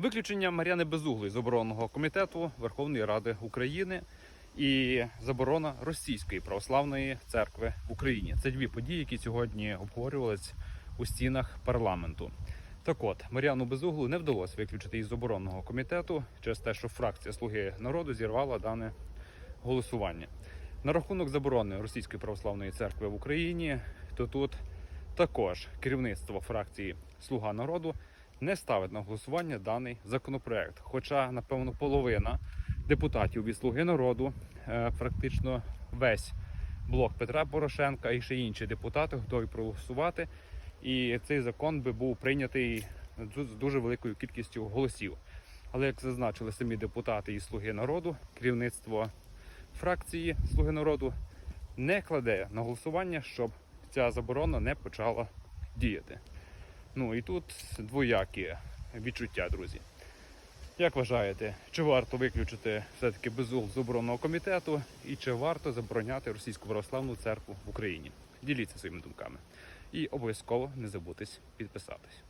Виключення Мар'яни Безуглої з оборонного комітету Верховної Ради України і заборона Російської православної церкви в Україні. Це дві події, які сьогодні обговорювались у стінах парламенту. Так от, Мар'яну Безуглу не вдалося виключити із оборонного комітету через те, що фракція Слуги народу зірвала дане голосування. На рахунок заборони Російської православної церкви в Україні, то тут також керівництво фракції Слуга народу не ставить на голосування даний законопроект. Хоча, напевно, половина депутатів від Слуги народу, е, практично весь блок Петра Порошенка і ще інші депутати готові проголосувати. І цей закон би був прийнятий з дуже великою кількістю голосів. Але як зазначили самі депутати і Слуги народу, керівництво фракції Слуги народу не кладе на голосування, щоб ця заборона не почала діяти. Ну і тут двоякі відчуття, друзі. Як вважаєте, чи варто виключити все-таки безул з оборонного комітету і чи варто забороняти російську православну церкву в Україні? Діліться своїми думками. І обов'язково не забудьтесь підписатись.